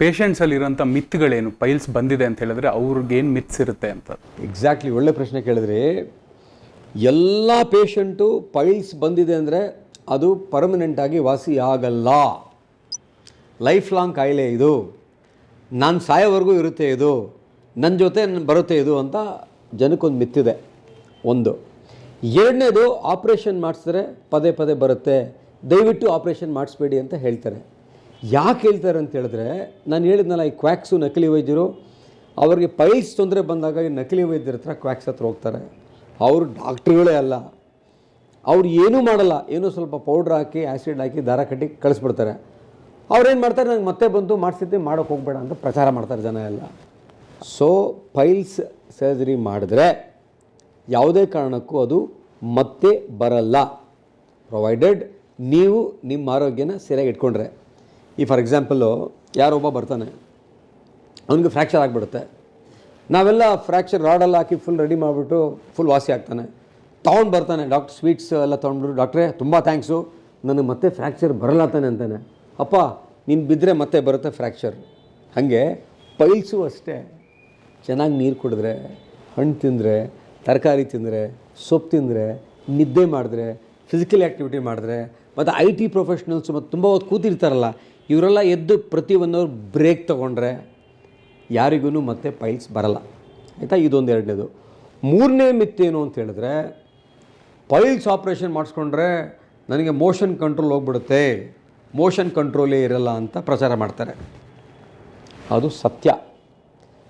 ಪೇಷಂಟ್ಸಲ್ಲಿ ಇರೋಂಥ ಮಿತ್ಗಳೇನು? ಪೈಲ್ಸ್ ಬಂದಿದೆ ಅಂತ ಹೇಳಿದ್ರೆ ಅವ್ರಿಗೆ ಏನು ಮಿತ್ಸ್ ಇರುತ್ತೆ ಅಂತ. ಎಕ್ಸಾಕ್ಟ್ಲಿ ಒಳ್ಳೆ ಪ್ರಶ್ನೆ ಕೇಳಿದ್ರಿ. ಎಲ್ಲ ಪೇಷಂಟು ಪೈಲ್ಸ್ ಬಂದಿದೆ ಅಂದರೆ ಅದು ಪರ್ಮನೆಂಟಾಗಿ ವಾಸಿ ಆಗಲ್ಲ. ಲೈಫ್ ಲಾಂಗ್ ಕಾಯಿಲೆ ಇದು. ನಾನು ಸಾಯೋವರೆಗೂ ಇರುತ್ತೆ ಇದು. ನನ್ನ ಜೊತೆ ಬರುತ್ತೆ ಇದು ಅಂತ ಜನಕ್ಕೊಂದು ಮಿತ್ತಿದೆ. ಒಂದು. ಎರಡನೇದು ಆಪ್ರೇಷನ್ ಮಾಡಿಸಿದ್ರೆ ಪದೇ ಪದೇ ಬರುತ್ತೆ. ದಯವಿಟ್ಟು ಆಪ್ರೇಷನ್ ಮಾಡಿಸ್ಬೇಡಿ ಅಂತ ಹೇಳ್ತಾರೆ. ಯಾಕೆ ಹೇಳ್ತಾರೆ ಅಂತ ಹೇಳಿದ್ರೆ, ನಾನು ಹೇಳಿದ್ನಲ್ಲ ಈ ಕ್ವಾಕ್ಸು ನಕಲಿ ವೈದ್ಯರು, ಅವ್ರಿಗೆ ಪೈಲ್ಸ್ ತೊಂದರೆ ಬಂದಾಗ ಈ ನಕಲಿ ವೈದ್ಯರ ಹತ್ರ ಕ್ವಾಕ್ಸ್ ಹತ್ರ ಹೋಗ್ತಾರೆ. ಅವರು ಡಾಕ್ಟ್ರುಗಳೇ ಅಲ್ಲ. ಅವ್ರು ಏನೂ ಮಾಡಲ್ಲ. ಏನೋ ಸ್ವಲ್ಪ ಪೌಡ್ರ್ ಹಾಕಿ ಆ್ಯಸಿಡ್ ಹಾಕಿ, ದಾರ ಕಟ್ಟಿ ಕಳಿಸ್ಬಿಡ್ತಾರೆ. ಅವ್ರೇನು ಮಾಡ್ತಾರೆ, ನಂಗೆ ಮತ್ತೆ ಬಂದು ಮಾಡಿಸಿದ್ದೆ ಮಾಡೋಕ್ಕೆ ಹೋಗಬೇಡ ಅಂತ ಪ್ರಚಾರ ಮಾಡ್ತಾರೆ ಜನ ಎಲ್ಲ. ಸೊ ಪೈಲ್ಸ್ ಸರ್ಜರಿ ಮಾಡಿದ್ರೆ ಯಾವುದೇ ಕಾರಣಕ್ಕೂ ಅದು ಮತ್ತೆ ಬರಲ್ಲ. ಪ್ರೊವೈಡೆಡ್ ನೀವು ನಿಮ್ಮ ಆರೋಗ್ಯನ ಸರಿಯಾಗಿ ಇಟ್ಕೊಂಡ್ರೆ. ಈ ಫಾರ್ ಎಕ್ಸಾಂಪಲ್ಲು ಯಾರೊಬ್ಬ ಬರ್ತಾನೆ, ಅವನಿಗೆ ಫ್ರ್ಯಾಕ್ಚರ್ ಆಗಿಬಿಡುತ್ತೆ. ನಾವೆಲ್ಲ ಫ್ರ್ಯಾಕ್ಚರ್ ರಾಡೆಲ್ಲ ಹಾಕಿ ಫುಲ್ ರೆಡಿ ಮಾಡಿಬಿಟ್ಟು ಫುಲ್ ವಾಸಿ ಆಗ್ತಾನೆ. ತೊಗೊಂಡು ಬರ್ತಾನೆ ಡಾಕ್ಟರ್ ಸ್ವೀಟ್ಸ್ ಎಲ್ಲ ತೊಗೊಂಡ್ಬಿಟ್ಟು ಡಾಕ್ಟ್ರೇ ತುಂಬ ಥ್ಯಾಂಕ್ಸು ನನಗೆ ಮತ್ತೆ ಫ್ರ್ಯಾಕ್ಚರ್ ಬರಲ್ಲ ತಾನೆ, ಅಂತಾನೆ. ಅಪ್ಪ, ನೀನು ಬಿದ್ದರೆ ಮತ್ತೆ ಬರುತ್ತೆ ಫ್ರ್ಯಾಕ್ಚರ್ ಹಾಗೆ ಪೈಲ್ಸು ಅಷ್ಟೇ. ಚೆನ್ನಾಗಿ ನೀರು ಕುಡಿದ್ರೆ, ಹಣ್ಣು ತಿಂದರೆ, ತರಕಾರಿ ತಿಂದರೆ, ಸೊಪ್ಪು ತಿಂದರೆ, ನಿದ್ದೆ ಮಾಡಿದ್ರೆ ಫಿಸಿಕಲ್ ಆ್ಯಕ್ಟಿವಿಟಿ ಮಾಡಿದ್ರೆ, ಮತ್ತು ಐ ಟಿ ಪ್ರೊಫೆಷ್ನಲ್ಸು ಮತ್ತು ತುಂಬ ಹೊತ್ತು ಕೂತಿರ್ತಾರಲ್ಲ ಇವರೆಲ್ಲ ಎದ್ದು ಪ್ರತಿ ಒಂದವ್ರು ಬ್ರೇಕ್ ತೊಗೊಂಡ್ರೆ ಯಾರಿಗೂ ಮತ್ತೆ ಪೈಲ್ಸ್ ಬರಲ್ಲ. ಆಯಿತಾ? ಇದೊಂದು ಎರಡನೇದು. ಮೂರನೇ ಮಿತ್ತೇನು ಅಂತ ಹೇಳಿದ್ರೆ ಪೈಲ್ಸ್ ಆಪ್ರೇಷನ್ ಮಾಡಿಸ್ಕೊಂಡ್ರೆ ನನಗೆ ಮೋಷನ್ ಕಂಟ್ರೋಲ್ ಹೋಗ್ಬಿಡುತ್ತೆ. ಮೋಷನ್ ಕಂಟ್ರೋಲೇ ಇರಲ್ಲ ಅಂತ ಪ್ರಚಾರ ಮಾಡ್ತಾರೆ. ಅದು ಸತ್ಯ.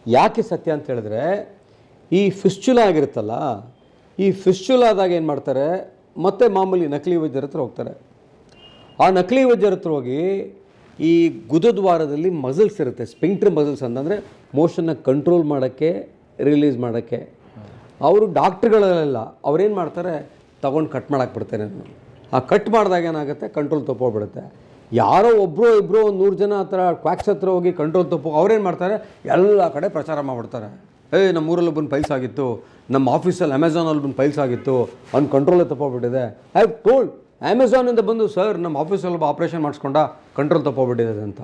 ಯಾಕೆ ಸತ್ಯ ಅಂತ ಹೇಳಿದ್ರೆ, ಈ ಫಿಸ್ಚುಲ ಆಗಿರುತ್ತಲ್ಲ, ಈ ಫಿಸ್ಚುಲಾದಾಗ ಏನು ಮಾಡ್ತಾರೆ, ಮತ್ತೆ ಮಾಮೂಲಿ ನಕಲಿ ವೈದ್ಯರ ಹತ್ರ ಹೋಗ್ತಾರೆ. ಆ ನಕಲಿ ವೈದ್ಯರ ಹತ್ರ ಹೋಗಿ ಈ ಗುದದ್ವಾರದಲ್ಲಿ ಮಸಲ್ಸ್ ಇರುತ್ತೆ. ಸ್ಪಿಂಕ್ಟ್ರ್ ಮಸಲ್ಸ್ ಅಂತಂದರೆ ಮೋಷನ್ನ ಕಂಟ್ರೋಲ್ ಮಾಡೋಕ್ಕೆ, ರಿಲೀಸ್ ಮಾಡೋಕ್ಕೆ. ಅವರು ಡಾಕ್ಟ್ರುಗಳಲ್ಲೆಲ್ಲ ಅವ್ರೇನು ಮಾಡ್ತಾರೆ? ತಗೊಂಡು ಕಟ್ ಮಾಡೋಕೆ ಬಿಡ್ತೇನೆ ನಾನು ಆ ಕಟ್ ಮಾಡಿದಾಗ ಏನಾಗುತ್ತೆ? ಕಂಟ್ರೋಲ್ ತಪ್ಪೋಗ್ಬಿಡುತ್ತೆ. ಯಾರೋ ಒಬ್ಬರು ಇಬ್ಬರು ಒಂದು ನೂರು ಜನ ಹತ್ರ, ಕ್ವಾಕ್ಸ್ ಹತ್ರ ಹೋಗಿ ಕಂಟ್ರೋಲ್ ತಪ್ಪು ಅವ್ರೇನು ಮಾಡ್ತಾರೆ? ಎಲ್ಲ ಕಡೆ ಪ್ರಚಾರ ಮಾಡಿಬಿಡ್ತಾರೆ. ಏಯ್ ನಮ್ಮ ಊರಲ್ಲಿ ಒಬ್ಬನ ಫೈಲ್ಸ್ ಆಗಿತ್ತು. ನಮ್ಮ ಆಫೀಸಲ್ಲಿ ಅಮೆಝಾನಲ್ಲಿ ಒಬ್ಬನ ಫೈಲ್ಸ್ ಆಗಿತ್ತು. ಅವ್ನ ಕಂಟ್ರೋಲೇ ತಪ್ಪೋಗ್ಬಿಟ್ಟಿದೆ. ಐ ಟೋಲ್ಡ್ ಅಮೆಝಾನಿಂದ ಬಂದು ಸರ್ ನಮ್ಮ ಆಫೀಸಲ್ಲಿ ಆಪ್ರೇಷನ್ ಮಾಡಿಸ್ಕೊಂಡ ಕಂಟ್ರೋಲ್ ತಪ್ಪೋಗ್ಬಿಟ್ಟಿದೆ ಅಂತ.